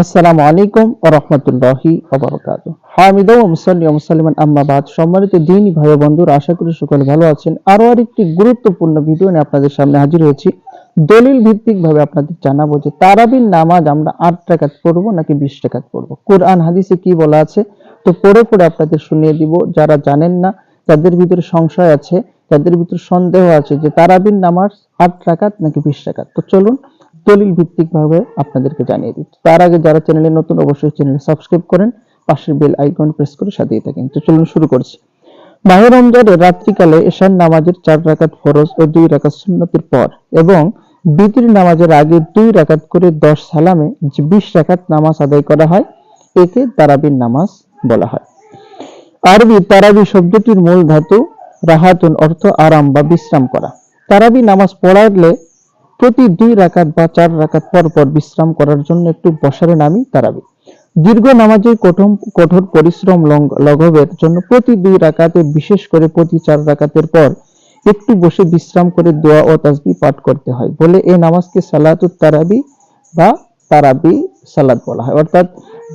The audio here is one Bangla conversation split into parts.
আসসালামু আলাইকুম ওয়া রাহমাতুল্লাহি ওয়া বারাকাতুহু। হামিদা ওয়া মুসাল্লি ওয়া মুসাল্লিমান, আম্মা বাদ। সম্মানিত দিনী ভাই ও বন্ধুরা, আশা করি সকলে ভালো আছেন। আরও আরেকটি গুরুত্বপূর্ণ ভিডিও নিয়ে আপনাদের সামনে হাজির হয়েছি। দলিল ভিত্তিক ভাবে আপনাদের জানাব যে তারাবির নামাজ আমরা আট টাকাত পড়ব নাকি বিশ টাকাত পড়ব। কোরআন, হাদিসে কি বলা আছে? তো পড়ে পড়ে আপনাদের শুনিয়ে দিব। যারা জানেন না যাদের ভিতরে সংশয় আছে যাদের ভিতরে সন্দেহ আছে যে তারাবির নামাজ আট টাকাত নাকি বিশ টাকাত তো চলুন দলিল ভিত্তিক ভাবে আপনাদেরকে জানিয়ে দিচ্ছি। তার আগে যারা চ্যানেলে নতুন, অবশ্যই চ্যানেল সাবস্ক্রাইব করেন, পাশের বেল আইকন প্রেস করে সাথেই থাকেন। তো চলুন শুরু করছি। মাহে রমজানের রাত্রিকালে এশার নামাজের চার রাকাত ফরজ ও দুই রাকাত সুন্নতের পর এবং বিতির নামাজের আগে দুই রাকাত করে দশ সালামে বিশ রাকাত নামাজ আদায় করা হয়, একে তারাবির নামাজ বলা হয়। আরবি তারাবি শব্দটির মূল ধাতু রাহাতুন অর্থ আরাম বা বিশ্রাম করা। তারাবি নামাজ পড়ালে প্রতি দুই রাকাত বা চার রাকাত পর পর বিশ্রাম করার জন্য একটু বসার নামি তারাবি। দীর্ঘ নামাজের কঠোর কঠোর পরিশ্রম লঘবের জন্য প্রতি দুই রাকাতে বিশেষ করে প্রতি চার রাকাতের পর একটু বসে বিশ্রাম করে দোয়া ও তাসবি পাঠ করতে হয় বলে এই নামাজকে সালাতুত তারাবি বা তারাবি সালাত বলা হয়। অর্থাৎ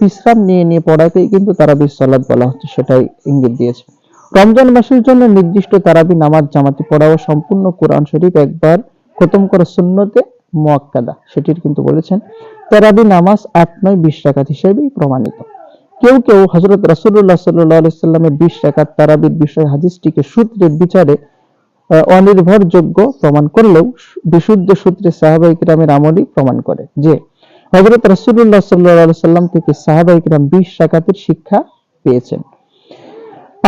বিশ্রাম নিয়ে নিয়ে পড়াকেই কিন্তু তারাবি সালাত বলা হচ্ছে, সেটাই ইঙ্গিত দিয়েছে। রমজান মাসের জন্য নির্দিষ্ট তারাবি নামাজ জামাতে পড়া ও সম্পূর্ণ কোরআন শরীফ একবার খতম করা সুন্নতে মুয়াক্কাদা, সেটির কিন্তু বলেছেন, তারাবি নামাজ আট নয় বিশ রাকাত হিসেবেই প্রমাণিত। কেউ কেউ হজরত সাল্লাল্লাহু সাল্লামের বিশ রাকাত তারাবির বিষয় হাদিসটিকে সূত্রের বিচারে অনির্ভরযোগ্য প্রমাণ করলেও বিশুদ্ধ সূত্রে সাহাবাই কিরামের আমলই প্রমাণ করে যে হজরত রাসূলুল্লাহ সাল্লাল্লাহু আলাইহি সাল্লাম থেকে সাহাবাই কিরাম বিশ রাকাতের শিক্ষা পেয়েছেন।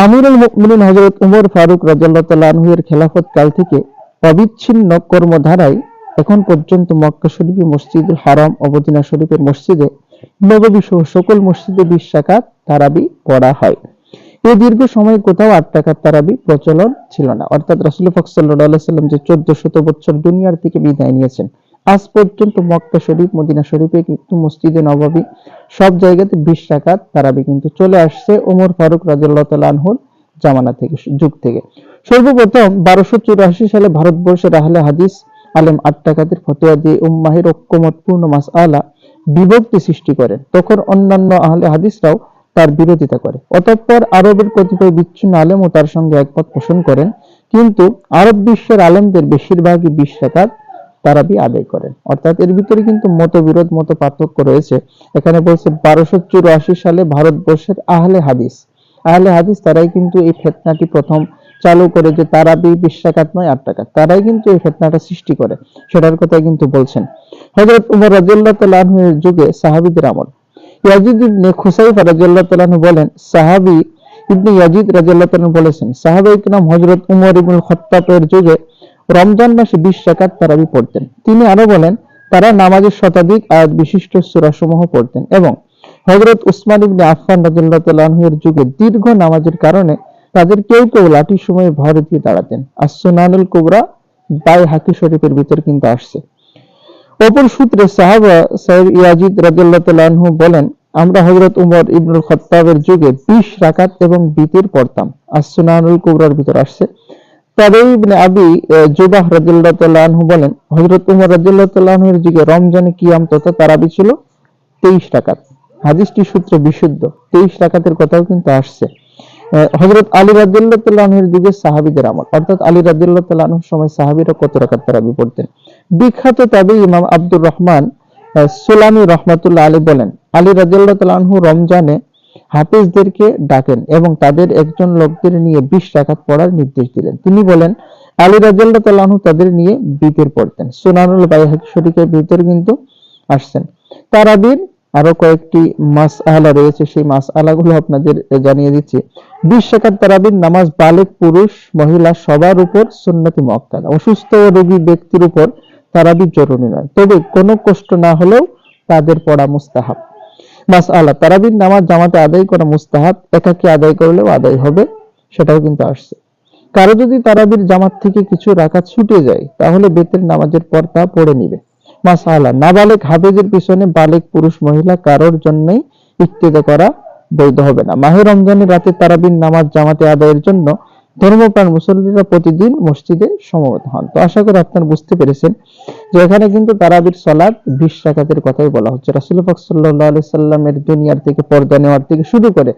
আমিরুল মুমিনিন হযরত উমর ফারুক রাদিয়াল্লাহু তাআলা আনহু এর খেলাফত কাল থেকে অবিচ্ছিন্ন কর্মধারায় এখন পর্যন্ত মক্কা শরীফ মসজিদুল হারাম ও মদিনা শরীফের মসজিদে নববী সহ সকল মসজিদে বিশ রাকাত তারাবি পড়া হয়। এই দীর্ঘ সময় কোথাও আট টাকার তারাবি প্রচলন ছিল না। অর্থাৎ রাসূল সাল্লাম যে 1400 বছর দুনিয়ার থেকে বিদায় নিয়েছেন, আজ পর্যন্ত মক্কা শরীফ, মদিনা শরীফে কিন্তু মসজিদে নবাবী সব জায়গাতে বিশ রাকাত তারাবি কিন্তু চলে আসছে ওমর ফারুক রাদিয়াল্লাহু তাআলা আনহুর জামানা থেকে, যুগ থেকে। সর্বপ্রথম বারোশো চুরাশি সালে ভারতবর্ষের আহলে হাদিস আলেম আট টাকাতের ফতোয়া দিয়ে উম্মাহের ঐক্যমতপূর্ণ মাস আলা বিভক্তি সৃষ্টি করেন তখন অন্যান্য আহলে হাদিসরাও তার বিরোধিতা করে। অতঃপর আরবের কতিপয় বিচ্ছিন্ন আলেমও তার সঙ্গে একমত পোষণ করেন, কিন্তু আরব বিশ্বের আলেমদের বেশিরভাগই বিশ রাকাত তারাবি আদায় করেন। অর্থাৎ এর ভিতরে কিন্তু মতবিরোধ মত পার্থক্য রয়েছে। এখানে বলছে বারোশো চুরাশি সালে ভারতবর্ষের আহলে হাদিস। আহলে হাদিস তারাই কিন্তু এই ফেতনাটি প্রথম চালু করে যে তারাবি বিশ টাকাত নয়, আট টাকা তারাই কিন্তু এই ফেতনাটা সৃষ্টি করে। সেটার কথাই কিন্তু বলছেন। হযরত উমর রাদিয়াল্লাহু তাআলা আনহুর যুগে সাহাবীদের আমল। ইয়াজিদ ইবনে খুসাইফা রাদিয়াল্লাহু তাআলা আনহু বলেন, সাহাবী ইবনে ইয়াজিদ রাদিয়াল্লাহু তাআলা আনহু বলেছেন সাহাবায়ে কিরাম হযরত উমর ইবনে খাত্তাবের যুগে রমজান মাসে বিশ রাকাত তারাবি পড়তেন। তিনি আরও বলেন, তারা নামাজের শতাধিক আয়াত বিশিষ্ট সূরাসমূহ পড়তেন এবং হযরত উসমান ইবনে আফফান রাদিয়াল্লাহু তাআলা আনহুর যুগে দীর্ঘ নামাজের কারণে তাদের কেউ কেউ লাঠির সময় ভর দিয়ে দাঁড়াতেন। আর সুনানুল কুবরা বাই হাকি শরীফের ভিতর কিন্তু আসছে। অপর সূত্রে সাহাবা সাহেব ইয়াজিদ তাআলা বলেন, আমরা হযরত উমর ইবনুল খাত্তাবের যুগে 20 রাকাত এবং বিতির পড়তাম। আর সুনানুল কুবরার ভিতর আসছে। তবে ইবনে আবি জুবাহ তাআলা বলেন, হযরত উমর আনহুর যুগে রমজানে কিয়াম তথা তারাবি ছিল 23 রাকাত। হাদিসটি সূত্র বিশুদ্ধ। 23 রাকাতের কথাও কিন্তু আসছে। হযরত আলী আনহুর যুগে সাহাবীদের আমল। অর্থাৎ আলী তাআলা সময় সাহাবীরা কত রাকাত তারাবি পড়তেন? বিখ্যাত তাবি ইমাম আব্দুর রহমান সুলামি রহমাতুল্লাহ আলী বলেন, আলী তাআলা রমজানে হাফেজদেরকে ডাকেন এবং তাদের একজন লোকদের নিয়ে বিশ রাকাত পড়ার নির্দেশ দিলেন। তিনি বলেন, আলী রাদিয়াল্লাহু তাআলা আনহু তাদের নিয়ে বিতের পড়তেন। সুনানুল বাইহাকি শরীফের ভিতর কিন্তু আসছেন। তারাবির আরও কয়েকটি মাস আলা রয়েছে। সেই মাস আলাগুলো আপনাদের জানিয়ে দিচ্ছি। বিশ রাকাত তারাবির নামাজ বালেক পুরুষ, মহিলা সবার উপর সুন্নতি মুআক্কাদা অসুস্থ ও রোগী ব্যক্তির উপর তারাবি জরুরি নয়। তবে কোনো কষ্ট না হলেও তাদের পড়া মুস্তাহাব। মাস আলা তারাবির নামাজ জামাতে আদায় করা মুস্তাহাব, একাকে আদায় করলেও আদায় হবে, সেটাও কিন্তু আসছে। কারও যদি তারাবির জামাত থেকে কিছু রাখা ছুটে যায়, তাহলে বেতের নামাজের পর তা পড়ে নিবে। মাসালা নাবালেক হাফেজের পিছনে বালেক পুরুষ মহিলা কারোর জন্যই ইক্তিদা করা বৈধ হবে না। মাহে রমজানের রাতে তারাবির নামাজ জামাতে আদায়ের জন্য ধর্মপ্রাণ মুসল্লিরা প্রতিদিন মসজিদে সমবেত হন। তো আশা করি আপনারা বুঝতে পেরেছেন যে এখানে কিন্তু তারাবির সলাদ বিশ রাকাতের কথাই বলা হচ্ছে। রাসুল পাক আলাইহি সাল্লামের দুনিয়ার থেকে, পর্দা নেওয়ার থেকে শুরু করে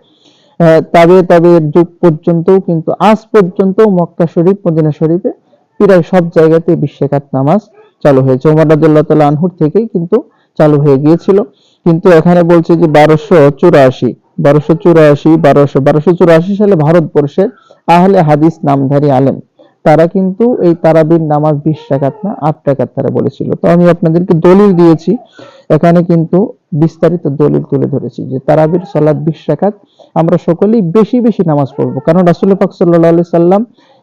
তাবে তাবের যুগ পর্যন্তও কিন্তু আজ পর্যন্ত মক্কা শরীফ, মদিনা শরীফে প্রায় সব জায়গাতে বিশ নামাজ চালু হয়েছে। ওমর রাদিয়াল্লাহু তাআলা আনহুর থেকেই কিন্তু চালু হয়ে গিয়েছিল। কিন্তু এখানে বলছে যে বারোশো চুরাশি বারোশো চুরাশি, বারোশো বারোশো চুরাশি সালে ভারতবর্ষের আহলে হাদিস নামধারী আলেম। তারা কিন্তু এই তারাবির নামাজ বিশ টাকাত না, আট তারা বলেছিল। তো আমি আপনাদেরকে দলিল দিয়েছি। এখানে কিন্তু বিস্তারিত দলিল তুলে ধরেছি যে তারাবির সালাদ বিশ টাকাত আমরা সকলেই বেশি বেশি নামাজ পড়ব। কারণ রাসুল পাক সাল্লাম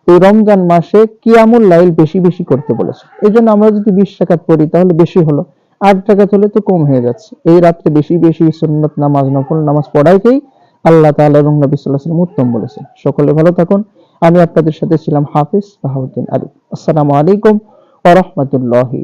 এই রমজান মাসে কিয়ামুল লাইল বেশি বেশি করতে বলেছে এই জন্য আমরা যদি বিশ টাকাত পড়ি তাহলে বেশি হলো। আট টাকা হলে তো কম হয়ে যাচ্ছে। এই রাত্রে বেশি বেশি সুন্নত, নামাজ নফল, নামাজ পড়াইকেই আল্লাহ তাআলা এবং নবী সাল্লাল্লাহু উত্তম বলেছেন। সকলে ভালো থাকুন। আমি আপনাদের সাথে ছিলাম হাফিজ বাহাউদ্দিন আলী আসসালামু আলাইকুম ওয়া রাহমাতুল্লাহি